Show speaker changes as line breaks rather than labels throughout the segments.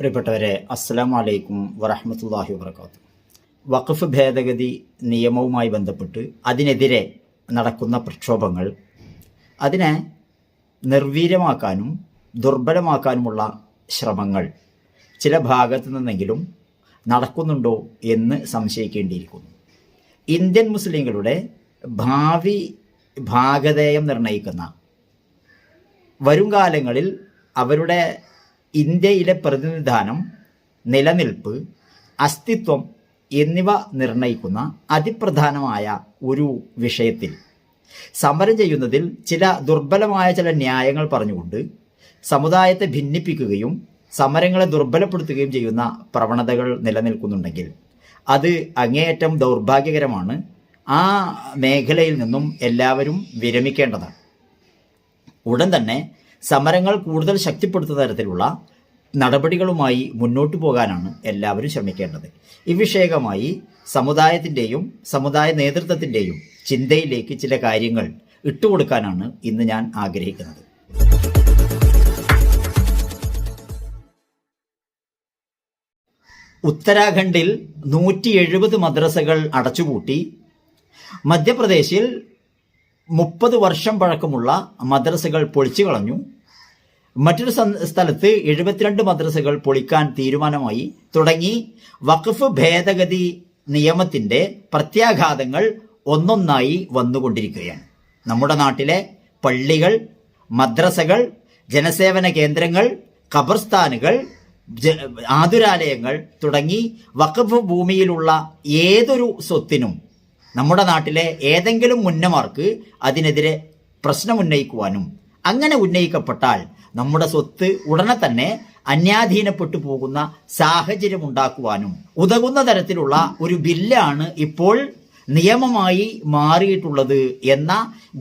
പ്രിയപ്പെട്ടവരെ അസ്സലാം വലൈക്കും വറഹമത്തല്ലാഹി വാത്തു വഖഫ് ഭേദഗതി നിയമവുമായി ബന്ധപ്പെട്ട് അതിനെതിരെ നടക്കുന്ന പ്രക്ഷോഭങ്ങൾ അതിനെ നിർവീര്യമാക്കാനും ദുർബലമാക്കാനുമുള്ള ശ്രമങ്ങൾ ചില ഭാഗത്തു നിന്നെങ്കിലും നടക്കുന്നുണ്ടോ എന്ന് സംശയിക്കേണ്ടിയിരിക്കുന്നു. ഇന്ത്യൻ മുസ്ലിങ്ങളുടെ ഭാവി ഭാഗധേയം നിർണയിക്കുന്ന വരും കാലങ്ങളിൽ അവരുടെ ഇന്ത്യയിലെ പ്രതിനിധാനം നിലനിൽപ്പ് അസ്തിത്വം എന്നിവ നിർണയിക്കുന്ന അതിപ്രധാനമായ ഒരു വിഷയത്തിൽ. സമരം ചെയ്യുന്നതിൽ ചില ദുർബലമായ ചില ന്യായങ്ങൾ പറഞ്ഞുകൊണ്ട് സമുദായത്തെ ഭിന്നിപ്പിക്കുകയും സമരങ്ങളെ ദുർബലപ്പെടുത്തുകയും ചെയ്യുന്ന പ്രവണതകൾ നിലനിൽക്കുന്നുണ്ടെങ്കിൽ അത് അങ്ങേയറ്റം ദൗർഭാഗ്യകരമാണ്. ആ മേഖലയിൽ നിന്നും എല്ലാവരും വിരമിക്കേണ്ടതാണ്. ഉടൻ തന്നെ സമരങ്ങൾ കൂടുതൽ ശക്തിപ്പെടുത്തുന്ന തരത്തിലുള്ള നടപടികളുമായി മുന്നോട്ടു പോകാനാണ് എല്ലാവരും ശ്രമിക്കേണ്ടത്. ഈ വിഷയകമായി സമുദായത്തിന്റെയും സമുദായ നേതൃത്വത്തിന്റെയും ചിന്തയിലേക്ക് ചില കാര്യങ്ങൾ ഇട്ടുകൊടുക്കാനാണ് ഇന്ന് ഞാൻ ആഗ്രഹിക്കുന്നത്. ഉത്തരാഖണ്ഡിൽ നൂറ്റി എഴുപത് മദ്രസകൾ അടച്ചുപൂട്ടി. മധ്യപ്രദേശിൽ മുപ്പത് വർഷം പഴക്കമുള്ള മദ്രസകൾ പൊളിച്ചു കളഞ്ഞു മറ്റൊരു സ്ഥലത്ത് എഴുപത്തിരണ്ട് മദ്രസകൾ പൊളിക്കാൻ തീരുമാനമായി. തുടങ്ങി വഖഫ് ഭേദഗതി നിയമത്തിന്റെ പ്രത്യാഘാതങ്ങൾ ഒന്നൊന്നായി വന്നുകൊണ്ടിരിക്കുകയാണ്. നമ്മുടെ നാട്ടിലെ പള്ളികൾ മദ്രസകൾ ജനസേവന കേന്ദ്രങ്ങൾ ഖബർസ്ഥാനുകൾ ആതുരാലയങ്ങൾ തുടങ്ങി വഖഫ് ഭൂമിയിലുള്ള ഏതൊരു സ്വത്തിനും നമ്മുടെ നാട്ടിലെ ഏതെങ്കിലും മുന്നമാർക്ക് അതിനെതിരെ പ്രശ്നമുന്നയിക്കുവാനും അങ്ങനെ ഉന്നയിക്കപ്പെട്ടാൽ നമ്മുടെ സ്വത്ത് ഉടനെ തന്നെ അന്യാധീനപ്പെട്ടു പോകുന്ന സാഹചര്യം ഉണ്ടാക്കുവാനും ഉതകുന്ന തരത്തിലുള്ള ഒരു ബില്ലാണ് ഇപ്പോൾ നിയമമായി മാറിയിട്ടുള്ളത് എന്ന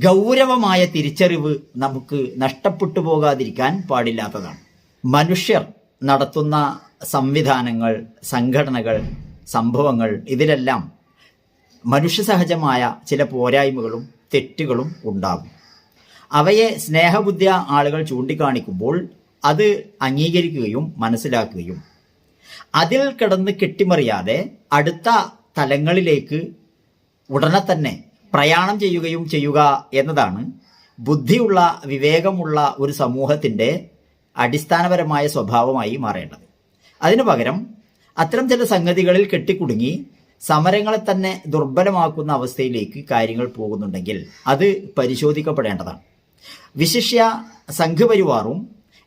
ഗൗരവമായ തിരിച്ചറിവ് നമുക്ക് നഷ്ടപ്പെട്ടു പോകാതിരിക്കാൻ പാടില്ലാത്തതാണ്. മനുഷ്യർ നടത്തുന്ന സംവിധാനങ്ങൾ സംഘടനകൾ സംഭവങ്ങൾ ഇതിലെല്ലാം മനുഷ്യസഹജമായ ചില പോരായ്മകളും തെറ്റുകളും ഉണ്ടാകും. അവയെ സ്നേഹബുദ്ധിയ ആളുകൾ ചൂണ്ടിക്കാണിക്കുമ്പോൾ അത് അംഗീകരിക്കുകയും മനസ്സിലാക്കുകയും. അതിൽ കിടന്ന് കെട്ടിമറിയാതെ അടുത്ത തലങ്ങളിലേക്ക് ഉടനെ തന്നെ പ്രയാണം ചെയ്യുകയും ചെയ്യുക എന്നതാണ് ബുദ്ധിയുള്ള വിവേകമുള്ള ഒരു സമൂഹത്തിന്റെ അടിസ്ഥാനപരമായ സ്വഭാവമായി മാറേണ്ടത്. അതിനു പകരം അത്തരം ചില സംഗതികളിൽ കെട്ടിക്കുടുങ്ങി സമരങ്ങളെ തന്നെ ദുർബലമാക്കുന്ന അവസ്ഥയിലേക്ക് കാര്യങ്ങൾ പോകുന്നുണ്ടെങ്കിൽ അത് പരിശോധിക്കപ്പെടേണ്ടതാണ്. വിശിഷ്യ സംഘപരിവാറും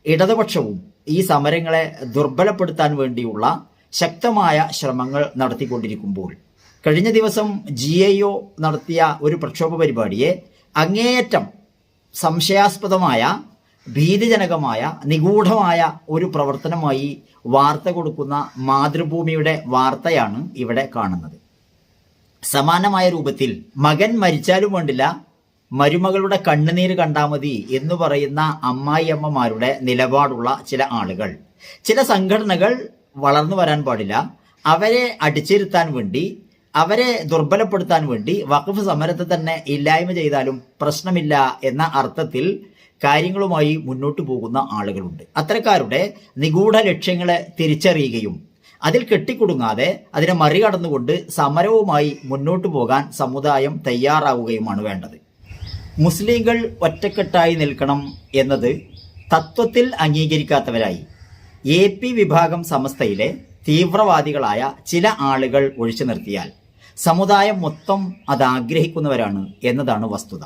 ഇടതുപക്ഷവും ഈ സമരങ്ങളെ ദുർബലപ്പെടുത്താൻ വേണ്ടിയുള്ള ശക്തമായ ശ്രമങ്ങൾ നടത്തിക്കൊണ്ടിരിക്കുമ്പോൾ കഴിഞ്ഞ ദിവസം ജി ഐ ഒ നടത്തിയ ഒരു പ്രക്ഷോഭ പരിപാടിയെ അങ്ങേയറ്റം സംശയാസ്പദമായ ഭീതിജനകമായ നിഗൂഢമായ ഒരു പ്രവർത്തനമായി വാർത്ത കൊടുക്കുന്ന മാതൃഭൂമിയുടെ വാർത്തയാണ് ഇവിടെ കാണുന്നത്. സമാനമായ രൂപത്തിൽ മകൻ മരിച്ചാലും വേണ്ടില്ല മരുമകളുടെ കണ്ണുനീര് കണ്ടാൽ മതി എന്ന് പറയുന്ന അമ്മായിയമ്മമാരുടെ നിലപാടുള്ള ചില ആളുകൾ. ചില സംഘടനകൾ വളർന്നു വരാൻ പാടില്ല. അവരെ അടിച്ചിരുത്താൻ വേണ്ടി അവരെ ദുർബലപ്പെടുത്താൻ വേണ്ടി വഖഫ് സമരത്തെ തന്നെ ഇല്ലായ്മ ചെയ്താലും പ്രശ്നമില്ല എന്ന അർത്ഥത്തിൽ കാര്യങ്ങളുമായി മുന്നോട്ടു പോകുന്ന ആളുകളുണ്ട്. അത്തരക്കാരുടെ നിഗൂഢ ലക്ഷ്യങ്ങളെ തിരിച്ചറിയുകയും അതിൽ കെട്ടിക്കൊടുങ്ങാതെ അതിനെ മറികടന്നുകൊണ്ട് സമരവുമായി മുന്നോട്ടു പോകാൻ സമുദായം തയ്യാറാവുകയുമാണ് വേണ്ടത്. മുസ്ലിങ്ങൾ ഒറ്റക്കെട്ടായി നിൽക്കണം എന്നത് തത്വത്തിൽ അംഗീകരിക്കാത്തവരായി. എ പി വിഭാഗം സമസ്തയിലെ തീവ്രവാദികളായ ചില ആളുകൾ ഒഴിച്ചു നിർത്തിയാൽ സമുദായം മൊത്തം അത് ആഗ്രഹിക്കുന്നവരാണ് എന്നതാണ് വസ്തുത.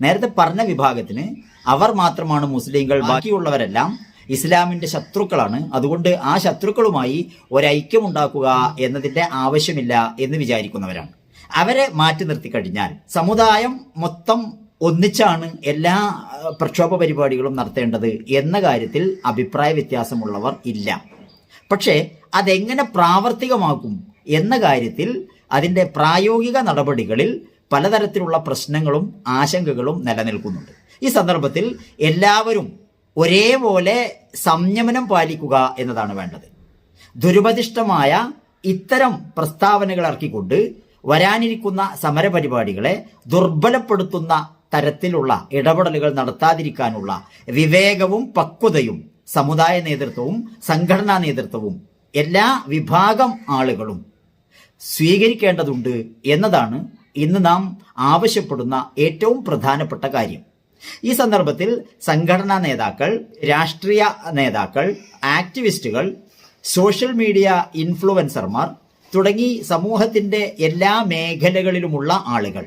നേരത്തെ പറഞ്ഞ വിഭാഗത്തിന് അവർ മാത്രമാണ് മുസ്ലിങ്ങൾ ബാക്കിയുള്ളവരെല്ലാം ഇസ്ലാമിന്റെ ശത്രുക്കളാണ്. അതുകൊണ്ട് ആ ശത്രുക്കളുമായി ഒരൈക്യമുണ്ടാക്കുക എന്നതിന്റെ ആവശ്യമില്ല എന്ന് വിചാരിക്കുന്നവരാണ്. അവരെ മാറ്റി നിർത്തി കഴിഞ്ഞാൽ സമുദായം മൊത്തം ഒന്നിച്ചാണ് എല്ലാ പ്രക്ഷോഭ പരിപാടികളും നടത്തേണ്ടത് എന്ന കാര്യത്തിൽ അഭിപ്രായ വ്യത്യാസമുള്ളവർ ഇല്ല. പക്ഷേ അതെങ്ങനെ പ്രാവർത്തികമാക്കും എന്ന കാര്യത്തിൽ അതിന്റെ പ്രായോഗിക നടപടികളിൽ പലതരത്തിലുള്ള പ്രശ്നങ്ങളും ആശങ്കകളും നിലനിൽക്കുന്നുണ്ട്. ഈ സന്ദർഭത്തിൽ എല്ലാവരും ഒരേപോലെ സംയമനം പാലിക്കുക എന്നതാണ് വേണ്ടത്. ദുരുപദിഷ്ടമായ ഇത്തരം പ്രസ്താവനകൾ ഇറക്കിക്കൊണ്ട് വരാനിരിക്കുന്ന സമരപരിപാടികളെ ദുർബലപ്പെടുത്തുന്ന തരത്തിലുള്ള ഇടപെടലുകൾ നടത്താതിരിക്കാനുള്ള വിവേകവും പക്വതയും സമുദായ നേതൃത്വവും സംഘടനാ നേതൃത്വവും എല്ലാ വിഭാഗം ആളുകളും സ്വീകരിക്കേണ്ടതുണ്ട് എന്നതാണ് ഇന്ന് നാം ആവശ്യപ്പെടുന്ന ഏറ്റവും പ്രധാനപ്പെട്ട കാര്യം. ഈ സന്ദർഭത്തിൽ സംഘടനാ നേതാക്കൾ രാഷ്ട്രീയ നേതാക്കൾ ആക്ടിവിസ്റ്റുകൾ സോഷ്യൽ മീഡിയ ഇൻഫ്ലുവൻസർമാർ തുടങ്ങി സമൂഹത്തിന്റെ എല്ലാ മേഖലകളിലുമുള്ള ആളുകൾ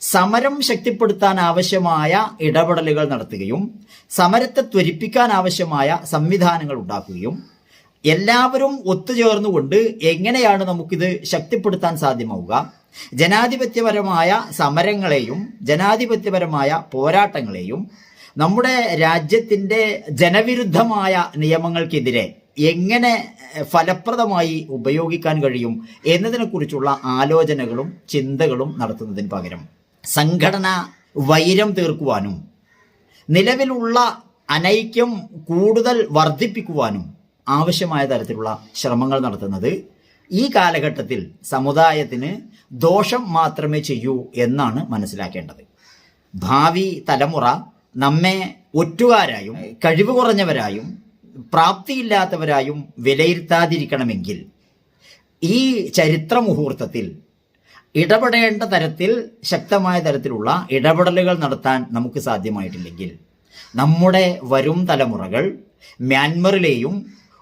സമരം ശക്തിപ്പെടുത്താൻ ആവശ്യമായ ഇടപെടലുകൾ നടത്തുകയും സമരത്തെ ത്വരിപ്പിക്കാൻ ആവശ്യമായ സംവിധാനങ്ങൾ ഉണ്ടാക്കുകയും എല്ലാവരും ഒത്തുചേർന്നുകൊണ്ട് എങ്ങനെയാണ് നമുക്കിത് ശക്തിപ്പെടുത്താൻ സാധ്യമാവുക? ജനാധിപത്യപരമായ സമരങ്ങളെയും ജനാധിപത്യപരമായ പോരാട്ടങ്ങളെയും നമ്മുടെ രാജ്യത്തിന്റെ ജനവിരുദ്ധമായ നിയമങ്ങൾക്കെതിരെ എങ്ങനെ ഫലപ്രദമായി ഉപയോഗിക്കാൻ കഴിയും എന്നതിനെക്കുറിച്ചുള്ള ആലോചനകളും ചിന്തകളും നടത്തുന്നതിന് പകരം സംഘടന വൈരം തീർക്കുവാനും നിലവിലുള്ള അനൈക്യം കൂടുതൽ വർദ്ധിപ്പിക്കുവാനും ആവശ്യമായ തരത്തിലുള്ള ശ്രമങ്ങൾ നടത്തുന്നത് ഈ കാലഘട്ടത്തിൽ സമുദായത്തിന് ദോഷം മാത്രമേ ചെയ്യൂ എന്നാണ് മനസ്സിലാക്കേണ്ടത്. ഭാവി തലമുറ നമ്മെ ഒറ്റുകാരായും കഴിവ് കുറഞ്ഞവരായും പ്രാപ്തിയില്ലാത്തവരായും വിലയിരുത്താതിരിക്കണമെങ്കിൽ ഈ ചരിത്ര മുഹൂർത്തത്തിൽ ഇടപെടേണ്ട തരത്തിൽ ശക്തമായ തരത്തിലുള്ള ഇടപെടലുകൾ നടത്താൻ നമുക്ക് സാധ്യമായിട്ടില്ലെങ്കിൽ നമ്മുടെ വരും തലമുറകൾ മ്യാൻമറിലെയും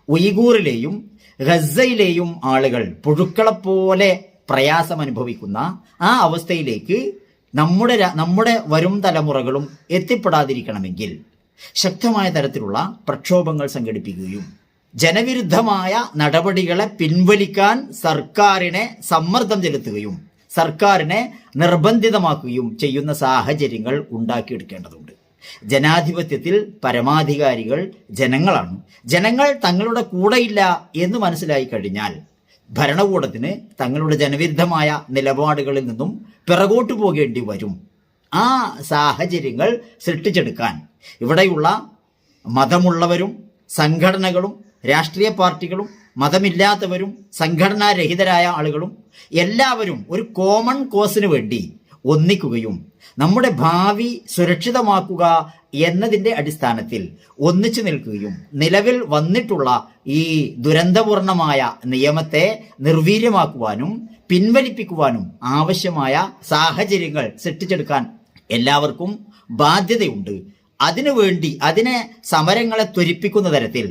ഉയ്ഗൂറിലെയും ഗസയിലെയും ആളുകൾ പുഴുക്കളെപ്പോലെ പ്രയാസം അനുഭവിക്കുന്ന ആ അവസ്ഥയിലേക്ക് നമ്മുടെ നമ്മുടെ വരും തലമുറകളും എത്തിപ്പെടാതിരിക്കണമെങ്കിൽ ശക്തമായ തരത്തിലുള്ള പ്രക്ഷോഭങ്ങൾ സംഘടിപ്പിക്കുകയും ജനവിരുദ്ധമായ നടപടികളെ പിൻവലിക്കാൻ സർക്കാരിനെ സമ്മർദ്ദം ചെലുത്തുകയും സർക്കാരിനെ നിർബന്ധിതമാക്കുകയും ചെയ്യുന്ന സാഹചര്യങ്ങൾ ഉണ്ടാക്കിയെടുക്കേണ്ടതുണ്ട്. ജനാധിപത്യത്തിൽ പരമാധികാരികൾ ജനങ്ങളാണ്. ജനങ്ങൾ തങ്ങളുടെ കൂടെയില്ല എന്ന് മനസ്സിലായി കഴിഞ്ഞാൽ ഭരണകൂടത്തിന് തങ്ങളുടെ ജനവിരുദ്ധമായ നിലപാടുകളിൽ നിന്നും പിറകോട്ടു പോകേണ്ടി വരും. ആ സാഹചര്യങ്ങൾ സൃഷ്ടിച്ചെടുക്കാൻ ഇവിടെയുള്ള മതമുള്ളവരും സംഘടനകളും രാഷ്ട്രീയ പാർട്ടികളും മതമില്ലാത്തവരും സംഘടനാരഹിതരായ ആളുകളും എല്ലാവരും ഒരു കോമൺ കോസിന് വേണ്ടി ഒന്നിക്കുകയും നമ്മുടെ ഭാവി സുരക്ഷിതമാക്കുക എന്നതിന്റെ അടിസ്ഥാനത്തിൽ ഒന്നിച്ചു നിൽക്കുകയും നിലവിൽ വന്നിട്ടുള്ള ഈ ദുരന്തപൂർണമായ നിയമത്തെ നിർവീര്യമാക്കുവാനും പിൻവലിപ്പിക്കുവാനും ആവശ്യമായ സാഹചര്യങ്ങൾ സൃഷ്ടിച്ചെടുക്കാൻ എല്ലാവർക്കും ബാധ്യതയുണ്ട്. അതിനുവേണ്ടി അതിനെ സമരങ്ങളെ ത്വരിപ്പിക്കുന്ന തരത്തിൽ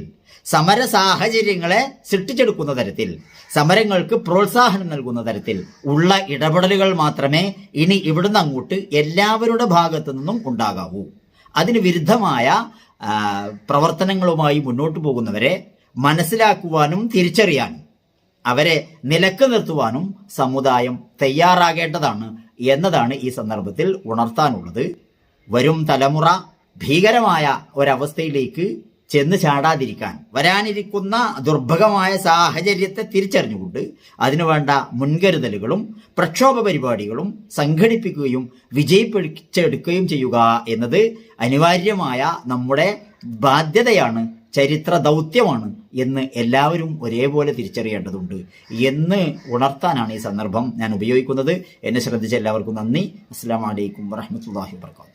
സമര സാഹചര്യങ്ങളെ സൃഷ്ടിച്ചെടുക്കുന്ന തരത്തിൽ സമരങ്ങൾക്ക് പ്രോത്സാഹനം നൽകുന്ന തരത്തിൽ ഉള്ള ഇടപെടലുകൾ മാത്രമേ ഇനി ഇവിടുന്ന് അങ്ങോട്ട് എല്ലാവരുടെ ഭാഗത്തു നിന്നും ഉണ്ടാകാവൂ. അതിന് വിരുദ്ധമായ പ്രവർത്തനങ്ങളുമായി മുന്നോട്ട് പോകുന്നവരെ മനസ്സിലാക്കുവാനും തിരിച്ചറിയാനും അവരെ നിലയ്ക്ക് നിർത്തുവാനും സമുദായം തയ്യാറാകേണ്ടതാണ് എന്നതാണ് ഈ സന്ദർഭത്തിൽ ഉണർത്താനുള്ളത്. വരും തലമുറ ഭീകരമായ ഒരവസ്ഥയിലേക്ക് ചെന്ന് ചാടാതിരിക്കാൻ. വരാനിരിക്കുന്ന ദുർഭഗമായ സാഹചര്യത്തെ തിരിച്ചറിഞ്ഞുകൊണ്ട് അതിനുവേണ്ട മുൻകരുതലുകളും പ്രക്ഷോഭ പരിപാടികളും സംഘടിപ്പിക്കുകയും വിജയിപ്പിച്ചെടുക്കുകയും ചെയ്യുക എന്നത് അനിവാര്യമായ നമ്മുടെ ബാധ്യതയാണ് ചരിത്ര ദൗത്യമാണ് എന്ന് എല്ലാവരും ഒരേപോലെ തിരിച്ചറിയേണ്ടതുണ്ട് എന്ന് ഉണർത്താനാണ് ഈ സന്ദർഭം ഞാൻ ഉപയോഗിക്കുന്നത്. എന്നെ ശ്രദ്ധിച്ച എല്ലാവർക്കും നന്ദി. അസ്സാം വലൈക്കും വാഹമത്തല്ലാഹി വാത്തു